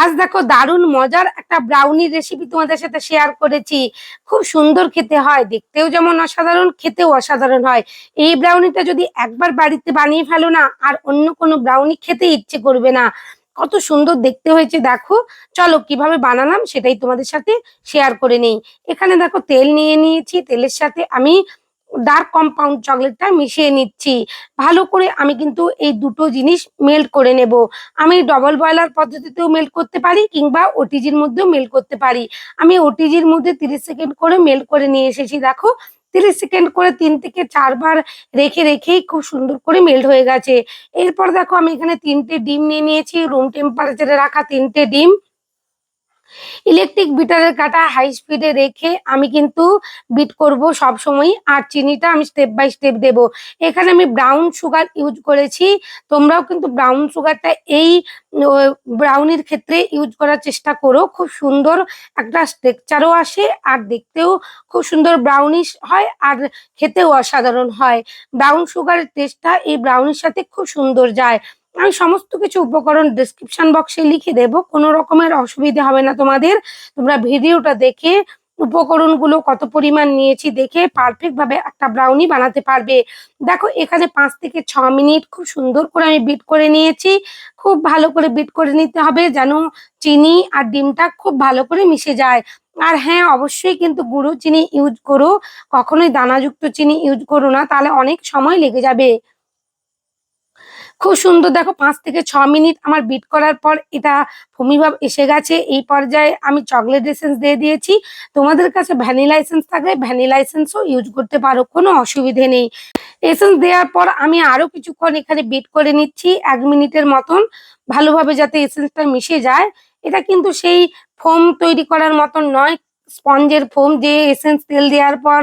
আজ দেখো দারুণ মজার একটা ব্রাউনির রেসিপি তোমাদের সাথে শেয়ার করেছি। খুব সুন্দর খেতে হয়, দেখতেও যেমন অসাধারণ, খেতেও অসাধারণ হয়। এই ব্রাউনিটা যদি একবার বাড়িতে বানিয়ে ফেলো না, আর অন্য কোনো ব্রাউনি খেতে ইচ্ছে করবে না। কত সুন্দর দেখতে হয়েছে, দেখো। চলো কীভাবে বানালাম সেটাই তোমাদের সাথে শেয়ার করে নেই। এখানে দেখো তেল নিয়ে নিয়েছি, তেলের সাথে আমি ডার্ক কম্পাউন্ড চকলেটটা মিশিয়ে নিচ্ছি। ভালো করে আমি কিন্তু এই দুটো জিনিস মেল্ট করে নেব। আমি ডবল বয়লার পদ্ধতিতেও মেল্ট করতে পারি কিংবা ওটিজির মধ্যেও মেল্ট করতে পারি। আমি ওটিজির মধ্যে তিরিশ সেকেন্ড করে মেল্ট করে নিয়ে এসেছি, দেখো। তিরিশ সেকেন্ড করে তিন থেকে চারবার রেখে রেখেই খুব সুন্দর করে মেল্ট হয়ে গেছে। এরপর দেখো আমি এখানে তিনটে ডিম নিয়ে নিয়েছি। রুম টেম্পারেচারে রাখা তিনটে ডিম। ইলেকট্রিক বিটারের কাটা হাই স্পিডে রেখে আমি কিন্তু বিট করব সব সময় আর চিনিটা আমি স্টেপ বাই স্টেপ দেব। এখানে আমি ব্রাউন সুগার ইউজ করেছি। তোমরাও কিন্তু ব্রাউন সুগারটা এই ব্রাউনির ক্ষেত্রে ইউজ করার চেষ্টা করো। খুব সুন্দর একটা স্ট্রেকচারও আসে আর দেখতেও খুব সুন্দর ব্রাউনিশ হয় আর খেতেও অসাধারণ হয়। ব্রাউন সুগারের টেস্টটা এই ব্রাউনির সাথে খুব সুন্দর যায়। আমি সমস্ত কিছু উপকরণ ডিসক্রিপশন বক্সে লিখে দেব। কোনো রকমের অসুবিধা হবে না তোমাদের। তোমরা ভিডিওটা দেখে, উপকরণগুলো কত পরিমাণ নিয়েছি দেখে পারফেক্ট ভাবে একটা ব্রাউনি বানাতে পারবে। দেখো, এখানে পাঁচ থেকে ছ মিনিট খুব সুন্দর করে আমি বিট করে নিয়েছি। খুব ভালো করে বিট করে নিতে হবে যেন চিনি আর ডিমটা খুব ভালো করে মিশে যায়। আর হ্যাঁ অবশ্যই কিন্তু গুঁড়ো চিনি ইউজ করো। কখনোই দানাযুক্ত চিনি ইউজ করো না, তাহলে অনেক সময় লেগে যাবে। খুব সুন্দর। দেখো পাঁচ থেকে ছ মিনিট আমার বিট করার পর এটা ভূমিভাব এসে গেছে। এই পর্যায়ে আমি চকলেট এসেন্স দিয়ে দিয়েছি। তোমাদের কাছে ভ্যানিলা এসেন্স থাকলে ভ্যানিলা এসেন্সও ইউজ করতে পারো, কোনো অসুবিধে নেই। এসেন্স দেওয়ার পর আমি আরও কিছুক্ষণ এখানে বিট করে নিচ্ছি, এক মিনিটের মতন। ভালোভাবে যাতে এসেন্সটা মিশে যায়। এটা কিন্তু সেই ফোম তৈরি করার মতন নয় স্পঞ্জের ফোম দিয়ে এসেন্স তেল দেওয়ার পর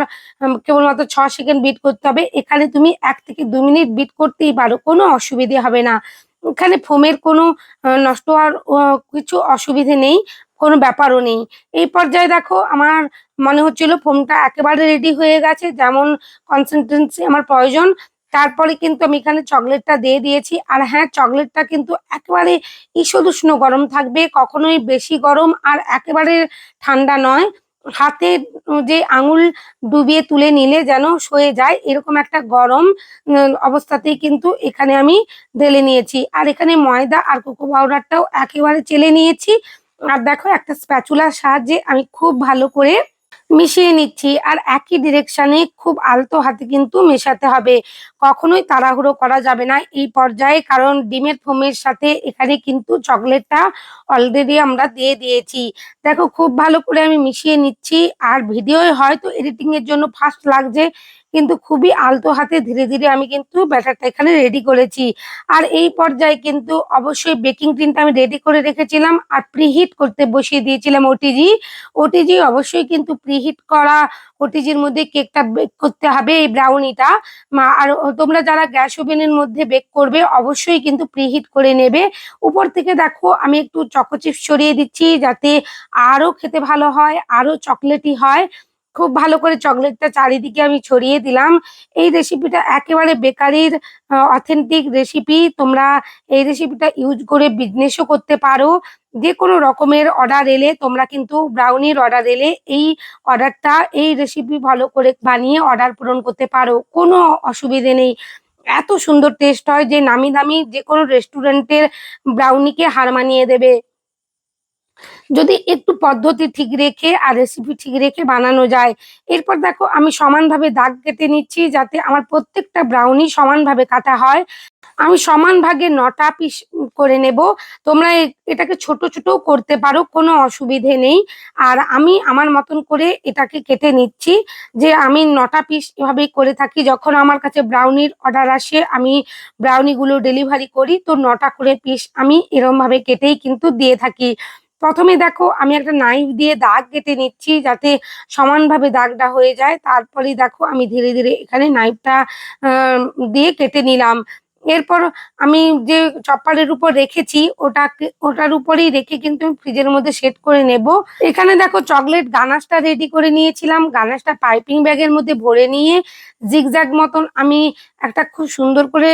কেবলমাত্র ছ সেকেন্ড বিট করতে হবে। এখানে তুমি এক থেকে দু মিনিট বিট করতেই পারো, কোনো অসুবিধে হবে না। এখানে ফোমের কোনো নষ্ট হওয়ার কিছু অসুবিধে নেই, কোনো ব্যাপারও নেই। এই পর্যায়ে দেখো, আমার মনে হচ্ছিল ফোমটা একেবারে রেডি হয়ে গেছে, যেমন কনসেন্ট্রেন্সি আমার প্রয়োজন তারপরে কিন্তু আমি এখানে চকলেটটা দিয়ে দিয়েছি। আর হ্যাঁ চকলেটটা কিন্তু একেবারে ঈষদুষ্ণ গরম থাকবে, কখনোই বেশি গরম আর একেবারে ঠান্ডা নয়। হাতে যে আঙুল ডুবিয়ে তুলে নিলে যেন সয়ে যায়, এরকম একটা গরম অবস্থাতেই কিন্তু এখানে আমি ঢেলে নিয়েছি। আর এখানে ময়দা আর কোকো পাউডারটাও একেবারে চেলে নিয়েছি। আর দেখো একটা স্প্যাচুলার সাহায্যে আমি খুব ভালো করে মিশিয়ে নিচ্ছি। আর একই ডিরেকশনে খুব আলতো হাতে কিন্তু মেশাতে হবে। কখনোই তাড়াহুড়ো করা যাবে না এই পর্যায়ে, কারণ ডিমের ফোমের সাথে এখানে কিন্তু চকলেটটা অলরেডি আমরা দিয়ে দিয়েছি। দেখো, খুব ভালো করে আমি মিশিয়ে নিচ্ছি। আর ভিডিও হয়তো এডিটিং এর জন্য ফার্স্ট লাগছে। কিন্তু খুবই আলতো হাতে ধীরে ধীরে আমি কিন্তু ব্যাটারটা এখানে রেডি করেছি। আর এই পর্যায়ে কিন্তু অবশ্যই বেকিং টিনটা আমি রেডি করে রেখেছিলাম আর প্রিহিট করতে বসিয়ে দিয়েছিলাম ওটিজি ওটিজি অবশ্যই কিন্তু প্রিহিট করা ওটিজির মধ্যে কেকটা বেক করতে হবে এই ব্রাউনিটা আর তোমরা যারা গ্যাস ওভেনের মধ্যে বেক করবে অবশ্যই কিন্তু প্রিহিট করে নেবে। উপর থেকে দেখো আমি একটু চকো চিপস ছড়িয়ে দিচ্ছি যাতে আরও খেতে ভালো হয় আরও চকলেটি হয়। খুব ভালো করে চকলেটটা চারিদিকে আমি ছড়িয়ে দিলাম। এই রেসিপিটা একেবারে বেকারির অথেন্টিক রেসিপি তোমরা এই রেসিপিটা ইউজ করে বিজনেসও করতে পারো। যে কোনো রকমের অর্ডার এলে তোমরা কিন্তু ব্রাউনির অর্ডার এলে এই অর্ডারটা এই রেসিপি ভালো করে বানিয়ে অর্ডার পূরণ করতে পারো। কোনো অসুবিধে নেই। এত সুন্দর টেস্ট হয় যে নামি দামি যে কোনো রেস্টুরেন্টের ব্রাউনিকে হার মানিয়ে দেবে। যদি একটু পদ্ধতি ঠিক রেখে আর রেসিপি ঠিক রেখে বানানো যায়। এরপর দেখো, আমি সমানভাবে দাগ কেটে নিচ্ছি যাতে আমার প্রত্যেকটা ব্রাউনি সমানভাবে কাটা হয়। আমি সমান ভাগে নটা পিস করে নেব। তোমরা এটাকে ছোট ছোট করতে পারো, কোনো অসুবিধে নেই। আর আমি আমার মতন করে এটাকে কেটে নিচ্ছি যে আমি নটা পিস এভাবেই করে থাকি। যখন আমার কাছে ব্রাউনির অর্ডার আসে, আমি ব্রাউনিগুলো ডেলিভারি করি, তো নটা করে পিস আমি এরমভাবে কেটেই কিন্তু দিয়ে থাকি। প্রথমে দেখো আমি একটা নাইফ দিয়ে দাগ কেটে নিচ্ছি যাতে সমানভাবে দাগটা হয়ে যায়। তারপরে দেখো আমি ধীরে ধীরে এখানে নাইফটা দিয়ে কেটে নিলাম। এরপর আমি যে চপ্পারের উপর রেখেছি ওটা ওটার উপরেই রেখে কিন্তু ফ্রিজের মধ্যে সেট করে নেব। এখানে দেখো চকলেট গানাশটা রেডি করে নিয়েছিলাম। গানাশটা পাইপিং ব্যাগের মধ্যে ভরে নিয়ে জিগজ্যাগ মতন আমি একটা খুব সুন্দর করে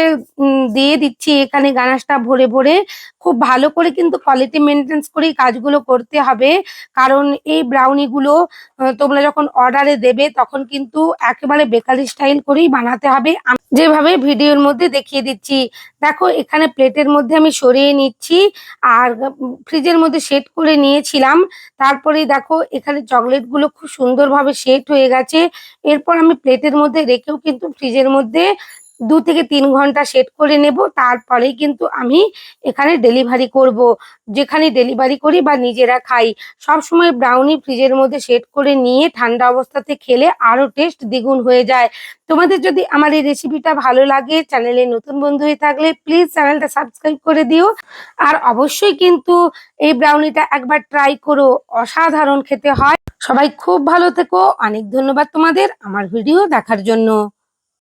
দিয়ে দিচ্ছি এখানে গানাশটা ভরে ভরে। খুব ভালো করে কিন্তু কোয়ালিটি মেনটেন্স করেই কাজগুলো করতে হবে। কারণ এই ব্রাউনিগুলো তোমরা যখন অর্ডারে দেবে তখন কিন্তু একেবারে বেকারি স্টাইল করেই বানাতে হবে। যেভাবে ভিডিওর মধ্যে দেখিয়ে দিচ্ছি, দেখো এখানে প্লেটের মধ্যে আমি সরিয়ে নিচ্ছি আর ফ্রিজের মধ্যে সেট করে নিয়েছিলাম। তারপরে দেখো এখানে চকলেটগুলো খুব সুন্দরভাবে সেট হয়ে গেছে। এরপর আমি প্লেটের মধ্যে রেখেও কিন্তু ফ্রিজের মধ্যে দু থেকে তিন ঘণ্টা সেট করে নেব, তারপরেই কিন্তু আমি এখানে ডেলিভারি করব। যেখানে ডেলিভারি করি বা নিজেরা খাই সব সময় ব্রাউনি ফ্রিজের মধ্যে সেট করে নিয়ে ঠান্ডা অবস্থাতে খেলে আরও টেস্ট দ্বিগুণ হয়ে যায়। তোমাদের যদি আমার এই রেসিপিটা ভালো লাগে চ্যানেলে নতুন বন্ধু হয়ে থাকলে প্লিজ চ্যানেলটা সাবস্ক্রাইব করে দিও। আর অবশ্যই কিন্তু এই ব্রাউনিটা একবার ট্রাই করো, অসাধারণ খেতে হয়। সবাই খুব ভালো থেকো, অনেক ধন্যবাদ তোমাদের আমার ভিডিও দেখার জন্য।